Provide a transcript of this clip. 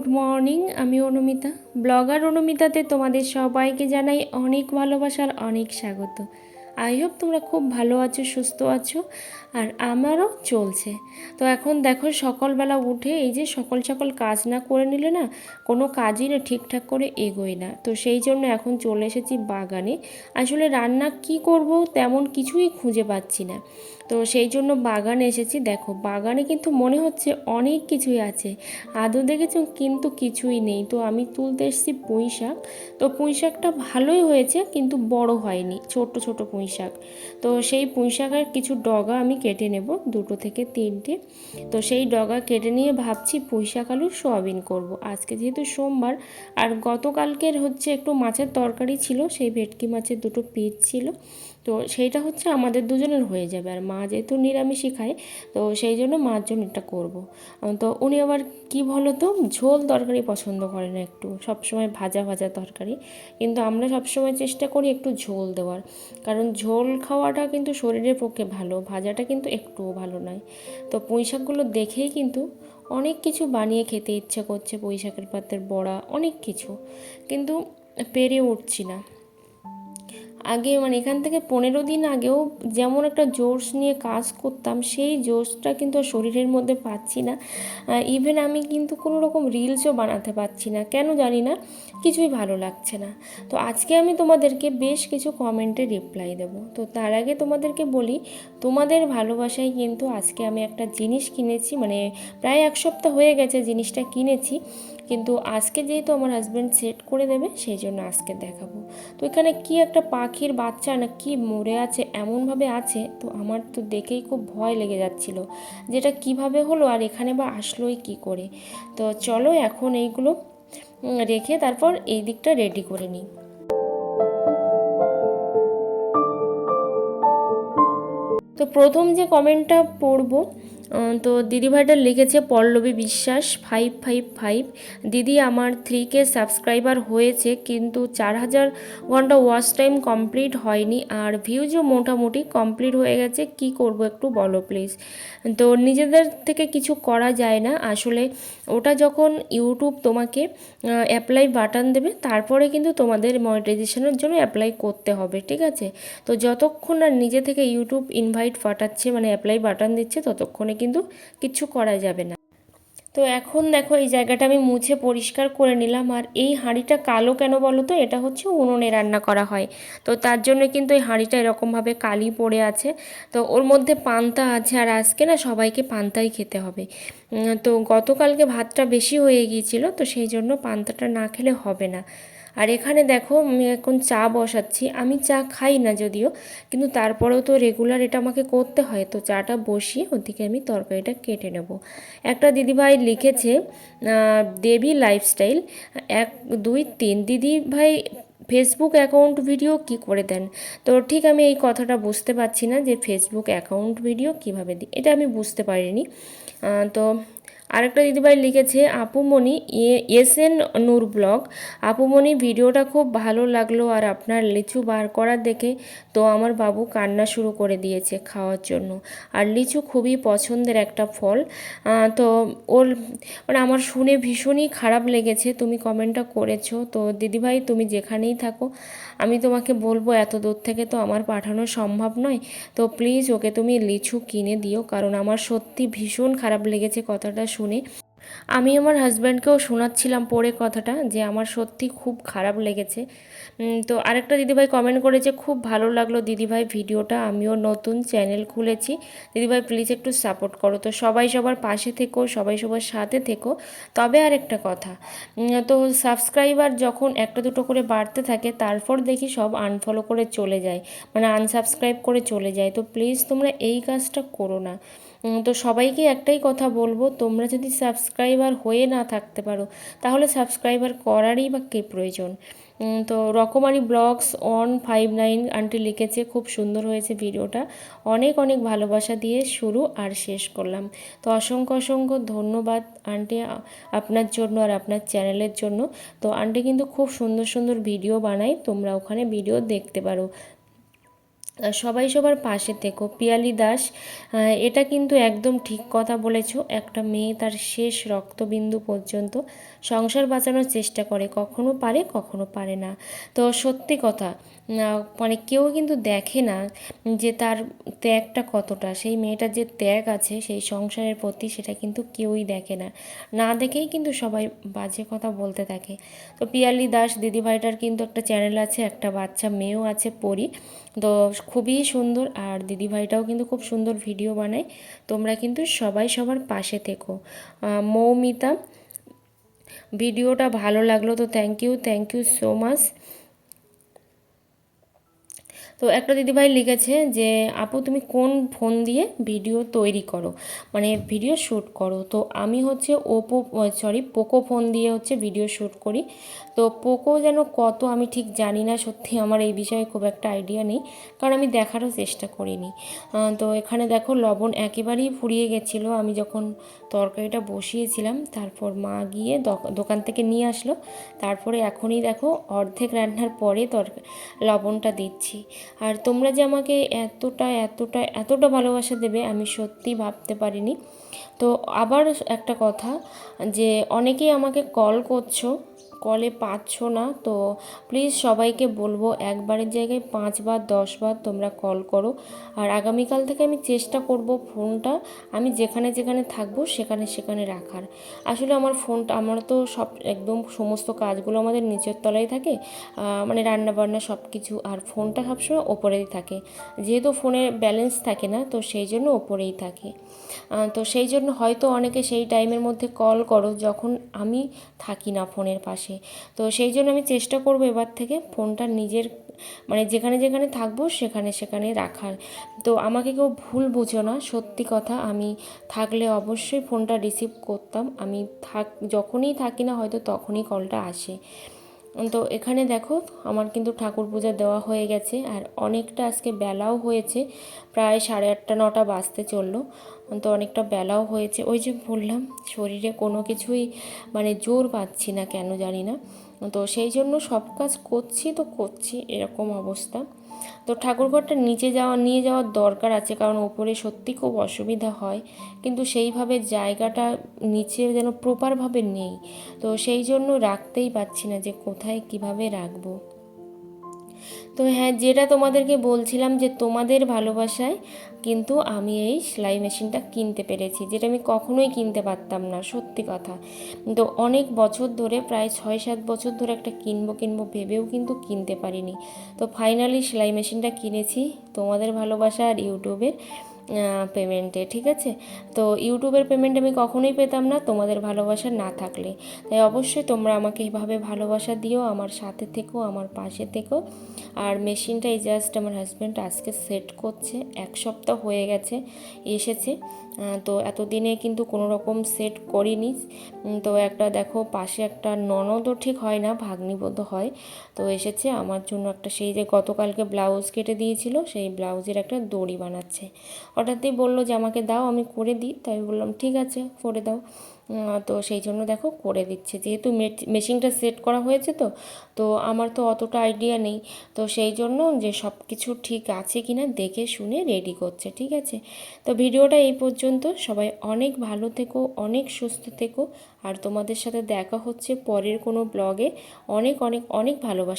Good morning আমি Anumita. Blogger অনুমিতাতে তোমাদের সবাইকে জানাই অনেক ভালোবাসার অনেক স্বাগত। আই হোপ তোমরা খুব ভালো আছো, সুস্থ আছো, আর আমারও চলছে। তো এখন দেখো সকালবেলা উঠে এই যে সকাল সকাল কাজ না করে নিলে না কোনো কাজই না ঠিকঠাক করে এগোয় না। তো সেই জন্য এখন চলে এসেছি বাগানে। আসলে রান্না কি করব তেমন কিছুই খুঁজে পাচ্ছি না। তো সেই জন্য বাগানে এসেছি। দেখো বাগানে কিন্তু মনে হচ্ছে অনেক কিছুই আছে। আদৌ দেখেছ কিন্তু কিছুই নেই। তো আমি তুলতে এসেছি পুঁই শাক। তো পুঁই শাকটা ভালোই হয়েছে কিন্তু বড় হয়নি। ছোট ছোট পুঁই শাক তো সেই পুঁই শাকের কিছু ডগা আমি কেটে নেব, দুটো থেকে তিনটে। তো সেই ডগা কেটে নিয়ে ভাবছি পুঁই শাক আলু, সোয়াবিন করব। আজকে যেহেতু সোমবার, আর গতকালকের হচ্ছে একটু মাছের তরকারি ছিল, সেই ভেটকি মাছের দুটো পিস ছিল। তো সেইটা হচ্ছে আমাদের দুজনের হয়ে যাবে। আর মা যেহেতু নিরামিষই খায়, তো সেই জন্য মার জন্য এটা করব। তো উনি আবার কি বলো তো ঝোল তরকারি পছন্দ করে না একটু, সবসময় ভাজা ভাজা তরকারি। কিন্তু আমরা সবসময় চেষ্টা করি একটু ঝোল দেওয়ার। কারণ ঝোল খাওয়াটা কিন্তু শরীরের পক্ষে ভালো, ভাজাটা কিন্তু একটুও ভালো নয়। তো পুঁই শাকগুলো দেখেই কিন্তু অনেক কিছু বানিয়ে খেতে ইচ্ছা করছে, পুঁই শাকের পাতের বড়া, অনেক কিছু। কিন্তু পেরে উঠছি না। আগে মানে এখান থেকে পনেরো দিন আগেও যেমন একটা জোশ নিয়ে কাজ করতাম, সেই জোশটা কিন্তু শরীরের মধ্যে পাচ্ছি না। ইভেন আমি কিন্তু কোনো রকম রিলসও বানাতে পারছি না। কেন জানি না, কিছুই ভালো লাগছে না। তো আজকে আমি তোমাদেরকে বেশ কিছু কমেন্টে রিপ্লাই দেব। তো তার আগে তোমাদেরকে বলি, তোমাদের ভালোবাসায় কিন্তু আজকে আমি একটা জিনিস কিনেছি মানে প্রায় এক সপ্তাহ হয়ে গেছে জিনিসটা কিনেছি। কিন্তু আজকে যেহেতু আমার হাজব্যান্ড সেট করে দেবে, সেই জন্য আজকে দেখাবো। তো এখানে কি একটা পাখির বাচ্চা না কি মরে আছে, এমনভাবে আছে, তো আমার তো দেখেই খুব ভয় লেগে যাচ্ছিল যেটা কীভাবে হলো আর এখানে বা আসলোই কি করে। তো চলো এখন এইগুলো রেখে তারপর এই দিকটা রেডি করে নিই। তো প্রথম যে কমেন্টটা পড়ব তো দিদিভাইটা লিখেছে, পল্লবী বিশ্বাস ফাইভ ফাইভ ফাইভ দিদি আমার থ্রি কে সাবস্ক্রাইবার হয়েছে, কিন্তু চার হাজার ঘণ্টা ওয়াচ টাইম কমপ্লিট হয়নি, আর ভিউজও মোটামুটি কমপ্লিট হয়ে গেছে। কি করব একটু বলো প্লিজ তো নিজেদের থেকে কিছু করা যায় না। আসলে ওটা যখন ইউটিউব তোমাকে অ্যাপ্লাই বাটন দেবে, তারপরে কিন্তু তোমাদের মনিটাইজেশনের জন্য অ্যাপ্লাই করতে হবে, ঠিক আছে? তো যতক্ষণ না নিজে থেকে ইউটিউব ইনভাইট পাঠাচ্ছে মানে অ্যাপ্লাই বাটন দিচ্ছে, ততক্ষণে কিন্তু কিচ্ছু করা যাবে না। তো এখন দেখো এই জায়গাটা আমি মুছে পরিষ্কার করে নিলাম। আর এই হাঁড়িটা কালো কেন বলো তো? এটা হচ্ছে উনুনে রান্না করা হয়। তো তার জন্য কিন্তু এই হাঁড়িটা এরকমভাবে কালি পড়ে আছে। তো ওর মধ্যে পান্তা আছে। আর আজকে না সবাইকে পান্তাই খেতে হবে। তো গতকালকে ভাতটা বেশি হয়ে গিয়েছিল। তো সেই জন্য পান্তাটা না খেলে হবে না। আর এখানে দেখো আমি এখন চা বসাচ্ছি। আমি চা খাই না যদিও, কিন্তু তারপরেও তো রেগুলার এটা আমাকে করতে হয়। তো চাটা বসিয়ে ওদিকে আমি তরকারিটা কেটে নেব। একটা দিদিভাই লিখেছে দেবী লাইফস্টাইল এক, দুই, তিন, দিদিভাই ফেসবুক অ্যাকাউন্ট ভিডিও কি করে দেন? তো ঠিক আমি এই কথাটা বুঝতে পারছি না যে ফেসবুক অ্যাকাউন্ট ভিডিও কীভাবে দিই এটা আমি বুঝতে পারিনি। তো আরেকটা দিদিভাই লিখেছে আপুমণি এস এন নূর ব্লগ। আপুমণি ভিডিওটা খুব ভালো লাগল আর আপনার লিচু বার করা দেখে তো আমার বাবু কান্না শুরু করে দিয়েছে খাওয়ার জন্য। আর লিচু খুবই পছন্দের একটা ফল। তো ওর মানে আমার শুনে ভীষণই খারাপ লেগেছে। তুমি কমেন্টটা করেছ। তো দিদিভাই, তুমি যেখানেই থাকো, আমি তোমাকে বলব এত দূর থেকে তো আমার পাঠানো সম্ভব নয়। তো প্লিজ ওকে তুমি লিচু কিনে দিও, কারণ আমার সত্যি ভীষণ খারাপ লেগেছে কথাটা শুনে। আমি আমার হাজব্যান্ডকেও শোনাচ্ছিলাম পরে কথাটা যে আমার সত্যি খুব খারাপ লেগেছে। তো আরেকটা দিদিভাই কমেন্ট করেছে, খুব ভালো লাগল দিদিভাই ভিডিওটা, আমিও নতুন চ্যানেল খুলেছি। দিদিভাই প্লিজ একটু সাপোর্ট করো। তো সবাই সবার পাশে থেকো, সবাই সবার সাথে থেকো। তবে আরেকটা কথা তো সাবস্ক্রাইবার যখন একটা দুটো করে বাড়তে থাকে, তারপর দেখি সব আনফলো করে চলে যায় মানে আনসাবস্ক্রাইব করে চলে যায়। তো প্লিজ তোমরা এই কাজটা করো না। তো সবাইকে একটাই কথা বলব, তোমরা যদি সাবস্ক্রাইবার হয়ে না থাকতে পারো, তাহলে সাবস্ক্রাইবার করারই বা কী প্রয়োজন? তো Rokomari blogs on five nine aunty লিখেছে, খুব সুন্দর হয়েছে ভিডিওটা। অনেক অনেক ভালোবাসা দিয়ে শুরু আর শেষ করলাম। তো অসংখ্য অসংখ্য ধন্যবাদ আন্টি আপনার জন্য আর আপনার চ্যানেলের জন্য। তো আন্টি কিন্তু খুব সুন্দর সুন্দর ভিডিও বানায়, তোমরা ওখানে ভিডিও দেখতে পারো। সবাই সবার পাশে থেকো। পিয়ালি দাস এটা কিন্তু একদম ঠিক কথা বলেছ। একটা মেয়ে তার শেষ রক্তবিন্দু পর্যন্ত সংসার বাঁচানোর চেষ্টা করে। কখনো পারে কখনো পারে না। তো সত্যি কথা মানে কেউ কিন্তু দেখে না যে তার ত্যাগটা কতটা। সেই মেয়েটার যে ত্যাগ আছে, সেই সংসারের প্রতি সেটা কিন্তু কেউই দেখে না। না দেখেই কিন্তু সবাই বাজে কথা বলতে থাকে। তো পিয়ালি দাস দিদিভাইটার কিন্তু একটা চ্যানেল আছে, একটা বাচ্চা মেয়েও আছে পড়ি তো খুবই সুন্দর, আর দিদিভাইটাও কিন্তু খুব সুন্দর ভিডিও বানায়। তোমরা কিন্তু সবাই সবার পাশে থেকো। মৌমিতা, ভিডিওটা ভালো লাগল, তো thank you thank you so much তো একটা দিদিভাই লিখেছে যে, আপু, তুমি কোন ফোন দিয়ে ভিডিও তৈরি করো? মানে ভিডিও শ্যুট করো? তো আমি হচ্ছে ওপো, সরি, পোকো ফোন দিয়ে হচ্ছে ভিডিও শ্যুট করি। তো পোকো যেন কত, আমি ঠিক জানি না, সত্যি আমার এই বিষয়ে খুব একটা আইডিয়া নেই, কারণ আমি দেখারও চেষ্টা করিনি। তো এখানে দেখো, লবণ একেবারেই ফুরিয়ে গেছিল। আমি যখন তরকারিটা বসিয়েছিলাম, তারপর মা গিয়ে দোকান থেকে নিয়ে আসলো। তারপরে এখনই দেখো, অর্ধেক রান্নার পরে তরকা, লবণটা দিচ্ছি। আর তোমরা যে আমাকে এতটা এতটা এতটা ভালোবাসা দেবে, আমি সত্যি ভাবতে পারিনি। তো আবার একটা কথা যে, অনেকেই আমাকে কল করছ কলে পাচ্ছ না, তো প্লিজ সবাইকে বলব একবারের জায়গায় পাঁচবার, দশবার তোমরা কল করো। আর আগামীকাল থেকে আমি চেষ্টা করব ফোনটা, আমি যেখানে যেখানে থাকব সেখানে সেখানে রাখার। আসলে আমার ফোনটা, আমার তো সব একদম সমস্ত কাজগুলো আমাদের নিচের তলায় থাকে মানে রান্না বান্না সব কিছু আর ফোনটা সবসময় ওপরেই থাকে। যেহেতু ফোনের ব্যালেন্স থাকে না, তো সেই জন্য ওপরেই থাকে। তো সেই জন্য হয়তো অনেকে সেই টাইমের মধ্যে কল করো, যখন আমি থাকি না ফোনের পাশে। তো সেই জন্য আমি চেষ্টা করব এবার থেকে ফোনটা নিজের মানে যেখানে যেখানে থাকব সেখানে সেখানে রাখার। তো আমাকে কেউ ভুল বুঝো না, সত্যি কথা আমি থাকলে অবশ্যই ফোনটা রিসিভ করতাম। আমি থাক, যখনই থাকি না হয়তো তখনই কলটা আসে। তো এখানে দেখো আমার কিন্তু ঠাকুর পূজা দেওয়া হয়ে গেছে আর অনেকটা আজকে বেলাও হয়েছে, প্রায় সাড়ে আটটা, নটা বাজতে চলল। তো অনেকটা বেলাও হয়েছে। ওই যে বললাম, শরীরে কোনো কিছুই মানে জোর পাচ্ছি না কেন জানি না। তো সেই জন্য সব কাজ করছি তো করছি, এরকম অবস্থা। তো ঠাকুরঘরটা নিচে যাওয়া, নিয়ে যাওয়ার দরকার আছে, কারণ ওপরে সত্যি খুব অসুবিধা হয়। কিন্তু সেইভাবে জায়গাটা নিচে যেন প্রপারভাবে নেই। তো সেই জন্য রাখতেই পাচ্ছি না যে কোথায় কীভাবে রাখব। তো হ্যাঁ যেটা তোমাদেরকে বলছিলাম যে তোমাদের ভালোবাসায় কিন্তু আমি এই সেলাই মেশিনটা কিনতে পেরেছি, যেটা আমি কখনোই কিনতে পারতাম না, সত্যি কথা। তো অনেক বছর ধরে, প্রায় ছয় সাত বছর ধরে একটা কিনবো কিনবো ভেবেও কিন্তু কিনতে পারিনি। তো ফাইনালি সেলাই মেশিনটা কিনেছি, তোমাদের ভালোবাসা আর ইউটিউবের পেমেন্টে ঠিক আছে? তো ইউটিউবের পেমেন্ট আমি কখনোই পেতাম না, তোমাদের ভালোবাসা না থাকলে। তাই অবশ্যই তোমরা আমাকে এইভাবে ভালোবাসা দিও, আমার সাথে থেকো, আমার পাশে থেকো। আর মেশিনটা এই জাস্ট আমার হাজব্যান্ড আজকে সেট করছে, এক সপ্তাহ হয়ে গেছে, এসেছে। তো এতদিনে কিন্তু কোনো রকম সেট করিনি। তো একটা দেখো, পাশে একটা ননদও ঠিক হয় না, ভাগ্নিবোধ হয়। তো এসেছে, আমার জন্য একটা সেই যে গতকালকে ব্লাউজ কেটে দিয়েছিল, সেই ব্লাউজের একটা দড়ি বানাচ্ছে। হঠাৎই বলল যে, আমাকে দাও, আমি করে দিই। তাই বললাম, ঠিক আছে, করে দাও। তো সেই জন্য দেখো করে দিচ্ছে। যেহেতু মেশিনটা সেট করা হয়েছে তো তো আমার তো অতটা আইডিয়া নেই। তো সেই জন্য যে সব কিছু ঠিক আছে কি না দেখে শুনে রেডি করছে, ঠিক আছে? তো ভিডিওটা এই পর্যন্ত। সবাই অনেক ভালো থেকো, অনেক সুস্থ থেকো। আর তোমাদের সাথে দেখা হচ্ছে পরের কোনো ব্লগে অনেক অনেক অনেক ভালোবাসা।